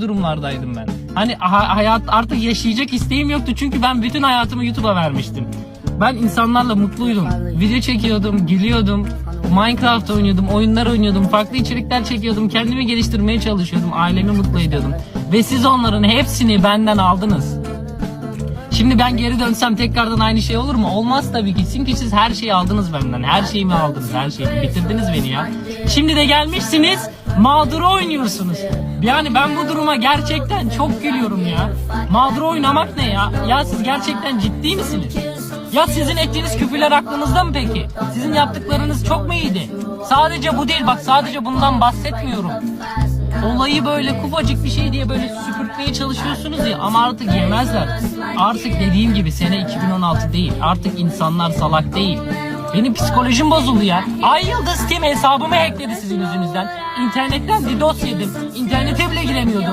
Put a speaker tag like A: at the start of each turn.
A: durumlardaydım ben. Hani ha- hayat artık yaşayacak isteğim yoktu çünkü ben bütün hayatımı YouTube'a vermiştim. Ben insanlarla mutluydum. Video çekiyordum, gülüyordum. Minecraft oynuyordum, oyunlar oynuyordum, farklı içerikler çekiyordum, kendimi geliştirmeye çalışıyordum, ailemi mutlu ediyordum. Ve siz onların hepsini benden aldınız. Şimdi ben geri dönsem tekrardan aynı şey olur mu? Olmaz tabii ki. Çünkü siz her şeyi aldınız benden. Her şeyimi aldınız, her şeyi. Bitirdiniz beni ya. Şimdi de gelmişsiniz, mağduru oynuyorsunuz. Yani ben bu duruma gerçekten çok gülüyorum ya. Mağduru oynamak ne ya? Ya siz gerçekten ciddi misiniz? Ya sizin ettiğiniz küfürler aklınızda mı peki? Sizin yaptıklarınız çok mu iyiydi? Sadece bu değil bak sadece bundan bahsetmiyorum. Olayı böyle kufacık bir şey diye böyle süpürtmeye çalışıyorsunuz ya ama artık yemezler. Artık dediğim gibi sene 2016 değil. Artık insanlar salak değil. Benim psikolojim bozuldu ya. Ay Yıldız Steam hesabımı hackledi sizin yüzünüzden. İnternetten DDoS yedim. İnternete bile giremiyordum.